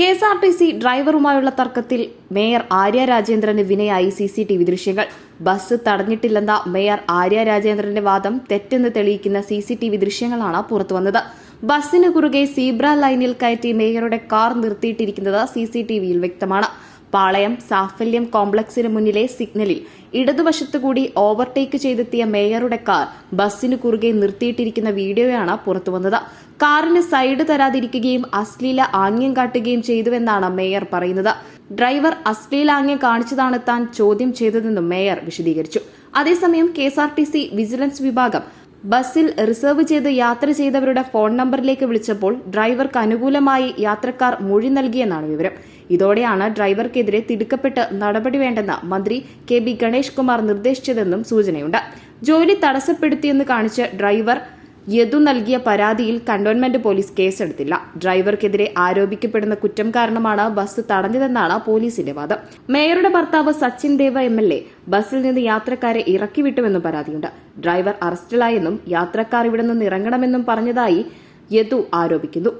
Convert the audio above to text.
K S R T C ഡ്രൈവറുമായുള്ള തർക്കത്തിൽ mayor Arya രാജേന്ദ്രന് വിനയായി സി സി ടി വി ദൃശ്യങ്ങൾ. ബസ് തടഞ്ഞിട്ടില്ലെന്ന മേയർ ആര്യ രാജേന്ദ്രന്റെ വാദം തെറ്റെന്ന് തെളിയിക്കുന്ന സി സി ടി വി ദൃശ്യങ്ങളാണ് പുറത്തുവന്നത് ബസ്സിന് കുറുകെ സീബ്ര ലൈനിൽ കയറ്റി മേയറുടെ കാർ നിർത്തിയിട്ടിരിക്കുന്നത് സി സി ടി വിയിൽ വ്യക്തമാണ്. പാളയം സാഫല്യം കോംപ്ലക്സിന് മുന്നിലെ സിഗ്നലിൽ ഇടതുവശത്തുകൂടി ഓവർടേക്ക് ചെയ്തെത്തിയ മേയറുടെ കാർ ബസ്സിന് കുറുകെ നിർത്തിയിട്ടിരിക്കുന്ന വീഡിയോയാണ് പുറത്തുവന്നത്. കാറിന് സൈഡ് തരാതിരിക്കുകയും അശ്ലീല ആംഗ്യം കാട്ടുകയും ചെയ്തുവെന്നാണ് മേയർ പറയുന്നത്. ഡ്രൈവർ അശ്ലീലാംഗ്യം കാണിച്ചതാണ് താൻ ചോദ്യം ചെയ്തതെന്നും മേയർ വിശദീകരിച്ചു. അതേസമയം K S R T C vigilance വിഭാഗം ബസ്സിൽ റിസർവ് ചെയ്ത് യാത്ര ചെയ്തവരുടെ ഫോൺ നമ്പറിലേക്ക് വിളിച്ചപ്പോൾ ഡ്രൈവർക്ക് അനുകൂലമായി യാത്രക്കാർ മൊഴി നൽകിയെന്നാണ് വിവരം. ഇതോടെയാണ് ഡ്രൈവർക്കെതിരെ തിടുക്കപ്പെട്ട് നടപടി വേണ്ടെന്ന് മന്ത്രി കെ ബി ഗണേഷ് കുമാർ നിർദ്ദേശിച്ചതെന്നും സൂചനയുണ്ട്. ജോലി തടസ്സപ്പെടുത്തിയെന്ന് കാണിച്ച് ഡ്രൈവർ യദു നൽകിയ പരാതിയിൽ കണ്ടോൺമെന്റ് പോലീസ് കേസെടുത്തില്ല. ഡ്രൈവർക്കെതിരെ ആരോപിക്കപ്പെടുന്ന കുറ്റം കാരണമാണ് ബസ് തടഞ്ഞതെന്നാണ് പോലീസിന്റെ വാദം. മേയറുടെ ഭർത്താവ് Sachin Dev M L A ബസ്സിൽ നിന്ന് യാത്രക്കാരെ ഇറക്കിവിട്ടുമെന്നും പരാതിയുണ്ട്. ഡ്രൈവർ അറസ്റ്റിലായെന്നും യാത്രക്കാർ ഇവിടെ നിന്ന് ഇറങ്ങണമെന്നും പറഞ്ഞതായി യദു ആരോപിക്കുന്നു.